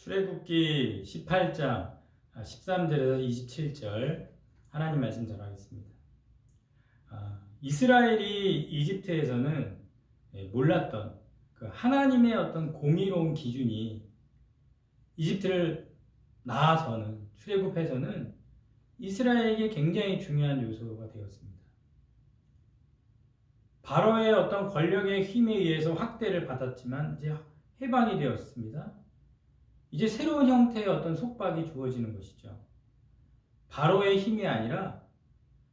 출애굽기 18장 13절에서 27절 하나님 말씀 전하겠습니다. 아, 이스라엘이 이집트에서는 예, 몰랐던 그 하나님의 어떤 공의로운 기준이 이집트를 나아서는 출애굽해서는 이스라엘에게 굉장히 중요한 요소가 되었습니다. 바로의 어떤 권력의 힘에 의해서 확대를 받았지만 이제 해방이 되었습니다. 이제 새로운 형태의 어떤 속박이 주어지는 것이죠. 바로의 힘이 아니라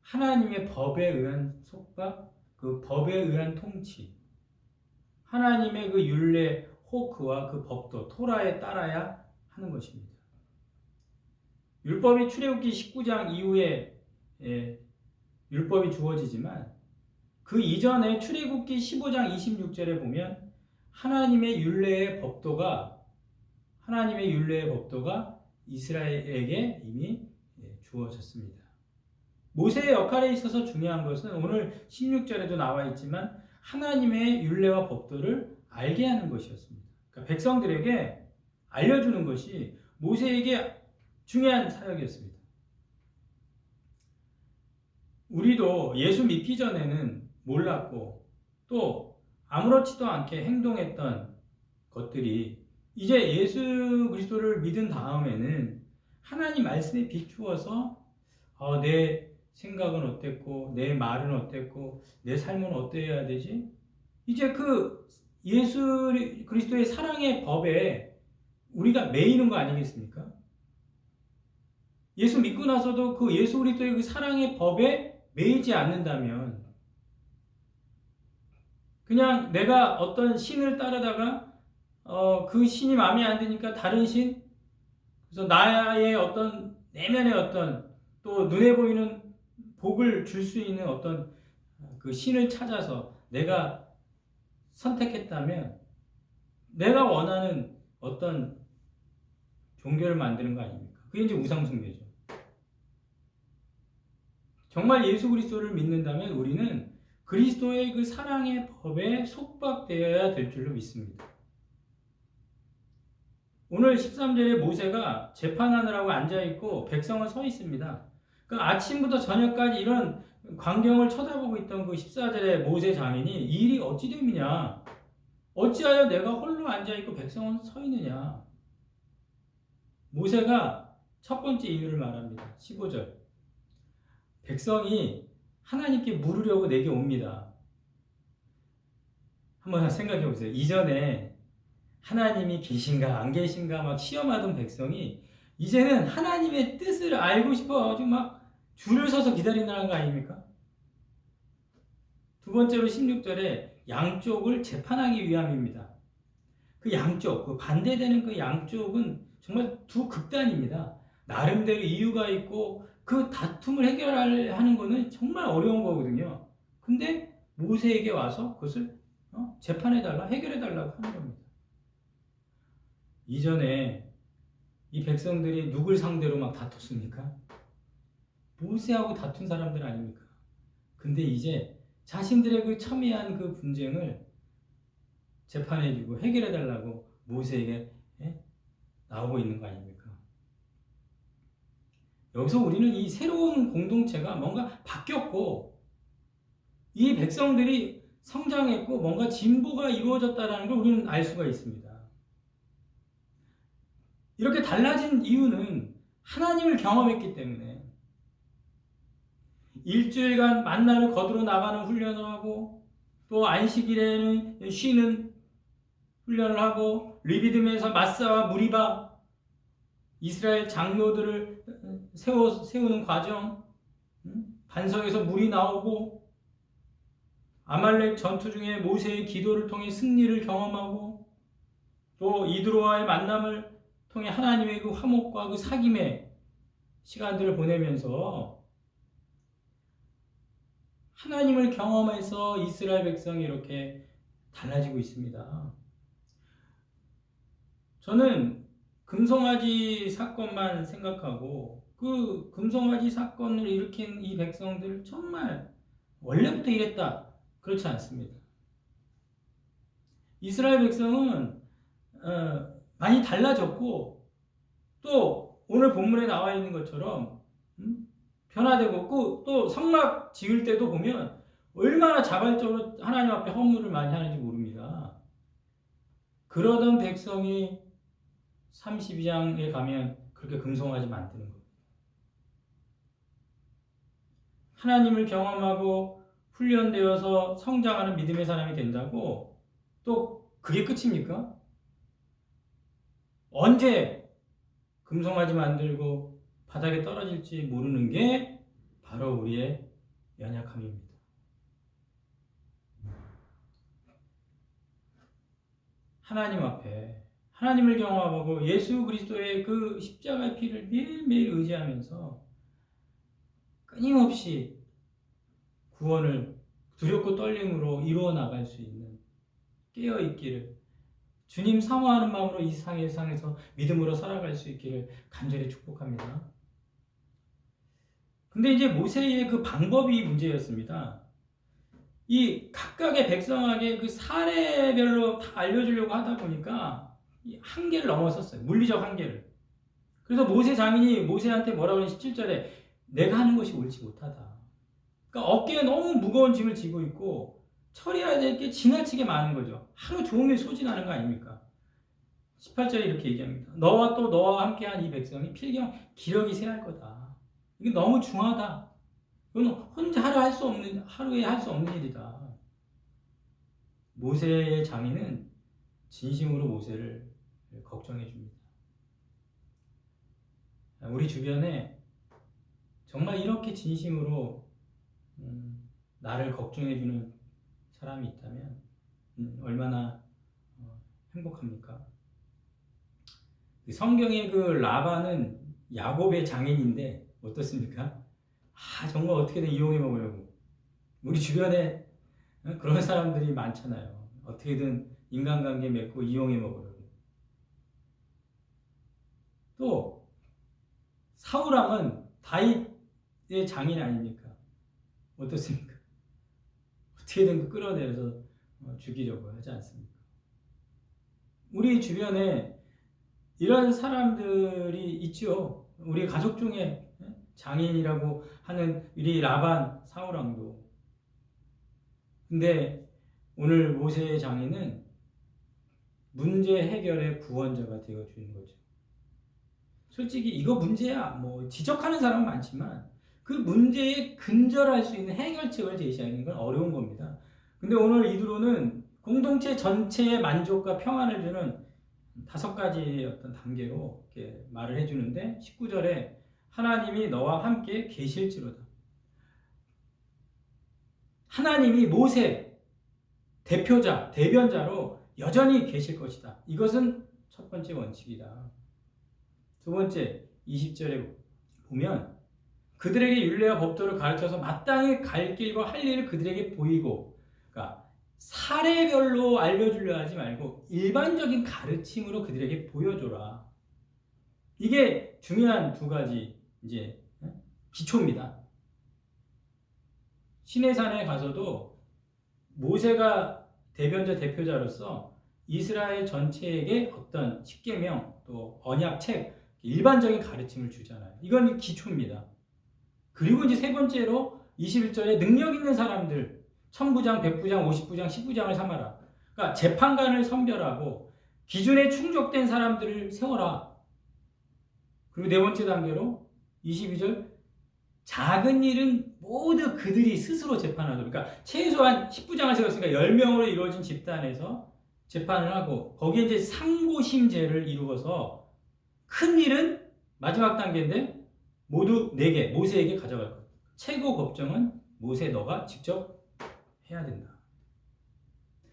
하나님의 법에 의한 속박, 그 법에 의한 통치, 하나님의 그 율례, 호크와 그 법도 토라에 따라야 하는 것입니다. 율법이 출애굽기 19장 이후에 예, 율법이 주어지지만 그 이전에 출애굽기 15장 26절에 보면 하나님의 율례의 법도가 하나님의 율례의 법도가 이스라엘에게 이미 예, 주어졌습니다. 모세의 역할에 있어서 중요한 것은 오늘 16절에도 나와 있지만 하나님의 율례와 법도를 알게 하는 것이었습니다. 그러니까 백성들에게 알려주는 것이 모세에게 중요한 사역이었습니다. 우리도 예수 믿기 전에는 몰랐고 또 아무렇지도 않게 행동했던 것들이 이제 예수 그리스도를 믿은 다음에는 하나님 말씀에 비추어서 어, 내 생각은 어땠고 내 말은 어땠고 내 삶은 어때야 되지? 이제 그 예수 그리스도의 사랑의 법에 우리가 매이는 거 아니겠습니까? 예수 믿고 나서도 그 예수 그리스도의 그 사랑의 법에 매이지 않는다면 그냥 내가 어떤 신을 따르다가 어, 그 신이 마음에 안 드니까 다른 신 그래서 나의 어떤 내면의 어떤 또 눈에 보이는 복을 줄 수 있는 어떤 그 신을 찾아서 내가 선택했다면 내가 원하는 어떤 종교를 만드는 거 아닙니까? 그게 이제 우상숭배죠. 정말 예수 그리스도를 믿는다면 우리는 그리스도의 그 사랑의 법에 속박되어야 될 줄로 믿습니다. 오늘 13절에 모세가 재판하느라고 앉아있고 백성은 서 있습니다. 그 아침부터 저녁까지 이런 광경을 쳐다보고 있던 그 14절의 모세 장인이 이 일이 어찌 됨이냐? 어찌하여 내가 홀로 앉아있고 백성은 서 있느냐? 모세가 첫 번째 이유를 말합니다. 15절. 백성이 하나님께 물으려고 내게 옵니다. 한번 생각해 보세요. 이전에 하나님이 계신가 안 계신가 막 시험하던 백성이 이제는 하나님의 뜻을 알고 싶어가지고 막 줄을 서서 기다리는 거 아닙니까? 두 번째로 16절에 양쪽을 재판하기 위함입니다. 그 양쪽, 그 반대되는 그 양쪽은 정말 두 극단입니다. 나름대로 이유가 있고 그 다툼을 해결하는 거는 정말 어려운 거거든요. 근데 모세에게 와서 그것을 어? 재판해달라, 해결해달라고 하는 겁니다. 이전에 이 백성들이 누굴 상대로 막 다퉜습니까? 모세하고 다툰 사람들 아닙니까? 근데 이제 자신들의 그 첨예한 그 분쟁을 재판해주고 해결해달라고 모세에게 예? 나오고 있는 거 아닙니까? 여기서 우리는 이 새로운 공동체가 뭔가 바뀌었고 이 백성들이 성장했고 뭔가 진보가 이루어졌다는 걸 우리는 알 수가 있습니다. 이렇게 달라진 이유는 하나님을 경험했기 때문에. 일주일간 만나를 거두러 나가는 훈련을 하고 또 안식일에는 쉬는 훈련을 하고 리비듬에서 마사와 무리바 이스라엘 장로들을 세워, 세우는 과정 반석에서 물이 나오고 아말렉 전투 중에 모세의 기도를 통해 승리를 경험하고 또 이드로와의 만남을 통해 하나님의 그 화목과 그 사귐의 시간들을 보내면서 하나님을 경험해서 이스라엘 백성이 이렇게 달라지고 있습니다. 저는 금송아지 사건만 생각하고 그 금송아지 사건을 일으킨 이 백성들 정말 원래부터 이랬다 그렇지 않습니다. 이스라엘 백성은 어, 많이 달라졌고 또 오늘 본문에 나와 있는 것처럼 음? 변화되고 그또 성막 지을 때도 보면 얼마나 자발적으로 하나님 앞에 허물을 많이 하는지 모릅니다. 그러던 백성이 32장에 가면 그렇게 금송아지 만드는 겁니다. 하나님을 경험하고 훈련되어서 성장하는 믿음의 사람이 된다고 또 그게 끝입니까? 언제 금송아지 만들고 바닥에 떨어질지 모르는 게 바로 우리의 연약함입니다. 하나님 앞에 하나님을 경험하고 예수 그리스도의 그 십자가의 피를 매일매일 의지하면서 끊임없이 구원을 두렵고 떨림으로 이루어 나갈 수 있는 깨어 있기를 주님 사모하는 마음으로 이 세상의 상에서 믿음으로 살아갈 수 있기를 간절히 축복합니다. 근데 이제 모세의 그 방법이 문제였습니다. 이 각각의 백성에게 그 사례별로 다 알려주려고 하다 보니까 이 한계를 넘어섰어요. 물리적 한계를. 그래서 모세 장인이 모세한테 뭐라고 하냐 17절에 내가 하는 것이 옳지 못하다. 그러니까 어깨에 너무 무거운 짐을 지고 있고 처리해야 될 게 지나치게 많은 거죠. 하루 종일 소진하는 거 아닙니까? 18절에 이렇게 얘기합니다. 너와 또 너와 함께한 이 백성이 필경 기력이 쇠할 거다. 이게 너무 중하다. 이건 혼자 하루 할 수 없는 하루에 할 수 없는 일이다. 모세의 장인은 진심으로 모세를 걱정해 줍니다. 우리 주변에 정말 이렇게 진심으로 음, 나를 걱정해 주는 사람이 있다면 음, 얼마나 어, 행복합니까? 그 성경의 그 라반은 야곱의 장인인데 어떻습니까? 아 정말 어떻게든 이용해 먹으려고 우리 주변에 어, 그런 사람들이 많잖아요. 어떻게든 인간관계 맺고 이용해 먹으려고. 또 사우랑은 다윗의 장인 아닙니까? 어떻습니까? 어떻게든 그 끌어내서 어, 죽이려고 하지 않습니까? 우리 주변에 이런 사람들이 있죠. 우리 가족 중에 장인이라고 하는 우리 라반 사우랑도. 근데 오늘 모세의 장인은 문제 해결의 구원자가 되어 주는 거죠. 솔직히 이거 문제야. 뭐 지적하는 사람은 많지만 그 문제에 근절할 수 있는 해결책을 제시하는 건 어려운 겁니다. 근데 오늘 이두로는 공동체 전체의 만족과 평안을 주는 다섯 가지 어떤 단계로 이렇게 말을 해주는데 19절에 하나님이 너와 함께 계실지로다. 하나님이 모세 대표자, 대변자로 여전히 계실 것이다. 이것은 첫 번째 원칙이다. 두 번째, 20절에 보면 그들에게 윤례와 법도를 가르쳐서 마땅히 갈 길과 할 일을 그들에게 보이고 그러니까 사례별로 알려주려 하지 말고 일반적인 가르침으로 그들에게 보여줘라. 이게 중요한 두 가지 이제 기초입니다. 시내산에 가서도 모세가 대변자 대표자로서 이스라엘 전체에게 어떤 십계명 또 언약책 일반적인 가르침을 주잖아요. 이건 기초입니다. 그리고 이제 세 번째로 21절에 능력 있는 사람들 천부장, 백부장, 오십부장, 십부장을 삼아라. 그러니까 재판관을 선별하고 기준에 충족된 사람들을 세워라. 그리고 네 번째 단계로 22절 작은 일은 모두 그들이 스스로 재판하도록 그러니까 최소한 10부장을 세웠으니까 10명으로 이루어진 집단에서 재판을 하고 거기에 이제 상고심제를 이루어서 큰 일은 마지막 단계인데 모두 4개 모세에게 가져갈 것. 최고 법정은 모세 너가 직접 해야 된다.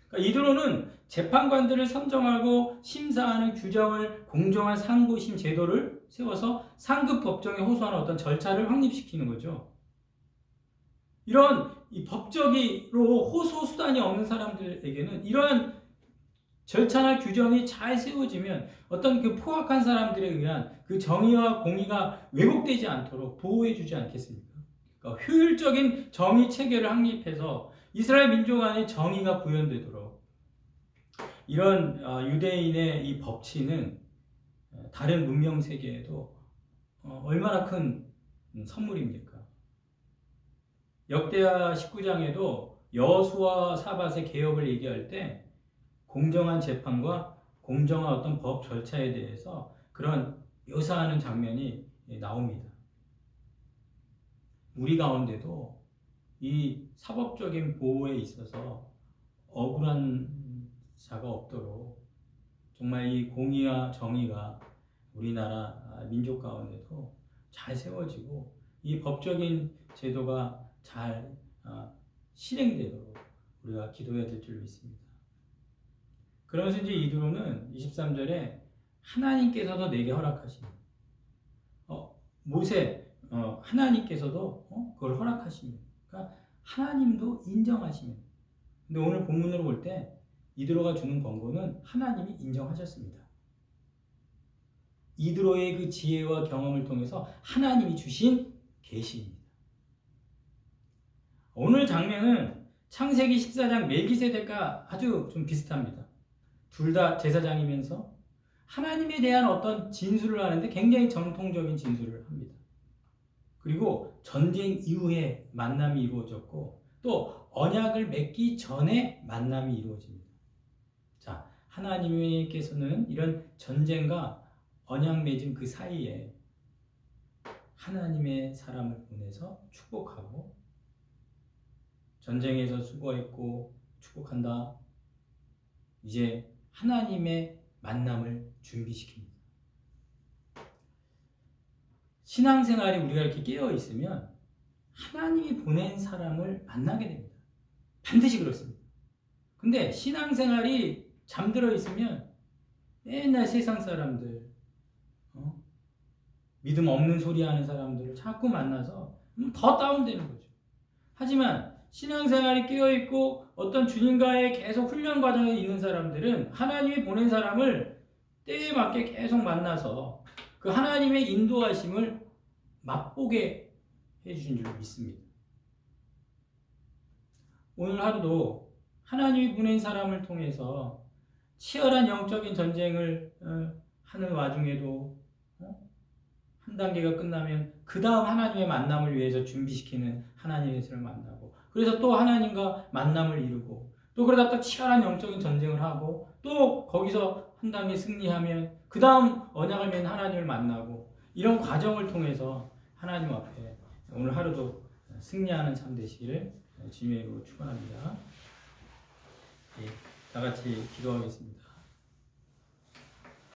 그러니까 이드로는 재판관들을 선정하고 심사하는 규정을 공정한 상고심 제도를 세워서 상급 법정에 호소하는 어떤 절차를 확립시키는 거죠. 이런 이 법적으로 호소 수단이 없는 사람들에게는 이러한 절차나 규정이 잘 세워지면 어떤 그 포악한 사람들에 의한 그 정의와 공의가 왜곡되지 않도록 보호해주지 않겠습니까? 그러니까 효율적인 정의 체계를 확립해서 이스라엘 민족 안에 정의가 구현되도록 이런 어, 유대인의 이 법치는 어, 다른 문명 세계에도 어, 얼마나 큰 음, 선물입니까? 역대하 19장에도 여수와 사밧의 개혁을 얘기할 때 공정한 재판과 공정한 어떤 법 절차에 대해서 그런 묘사하는 장면이 예, 나옵니다. 우리 가운데도 이 사법적인 보호에 있어서 억울한 자가 없도록 정말 이 공의와 정의가 우리나라 민족 가운데도 잘 세워지고 이 법적인 제도가 잘 아, 실행되도록 우리가 기도해야 될 줄 믿습니다. 그러면서 이제 이두로는 23절에 하나님께서도 내게 허락하시는 어, 모세 어, 하나님께서도 어, 그걸 허락하시면 그러니까 하나님도 인정하시면 근데 오늘 본문으로 볼 때 이드로가 주는 권고는 하나님이 인정하셨습니다. 이드로의 그 지혜와 경험을 통해서 하나님이 주신 계시입니다. 오늘 장면은 창세기 14장 멜기세덱과 아주 좀 비슷합니다. 둘 다 제사장이면서 하나님에 대한 어떤 진술을 하는데 굉장히 정통적인 진술을 합니다. 그리고 전쟁 이후에 만남이 이루어졌고 또 언약을 맺기 전에 만남이 이루어집니다. 자, 하나님께서는 이런 전쟁과 언약 맺은 그 사이에 하나님의 사람을 보내서 축복하고 전쟁에서 수고했고 축복한다. 이제 하나님의 만남을 준비시킵니다. 신앙생활이 우리가 이렇게 깨어 있으면 하나님이 보낸 사람을 만나게 됩니다. 반드시 그렇습니다. 근데 신앙생활이 잠들어 있으면 맨날 세상 사람들, 어? 믿음 없는 소리 하는 사람들을 자꾸 만나서 더 다운되는 거죠. 하지만 신앙생활이 깨어있고 어떤 주님과의 계속 훈련 과정에 있는 사람들은 하나님이 보낸 사람을 때에 맞게 계속 만나서 그 하나님의 인도하심을 맛보게 해주신 줄 믿습니다. 오늘 하루도 하나님이 보낸 사람을 통해서 치열한 영적인 전쟁을 어, 하는 와중에도 어? 한 단계가 끝나면 그 다음 하나님의 만남을 위해서 준비시키는 하나님의 것을 만나고 그래서 또 하나님과 만남을 이루고 또 그러다 또 치열한 영적인 전쟁을 하고 또 거기서 한 단계 승리하면 그 다음 언약을 맺는 하나님을 만나고 이런 과정을 통해서 하나님 앞에 오늘 하루도 승리하는 삶 되시기를 주님의 이름으로 축원합니다. 예, 다 같이 기도하겠습니다.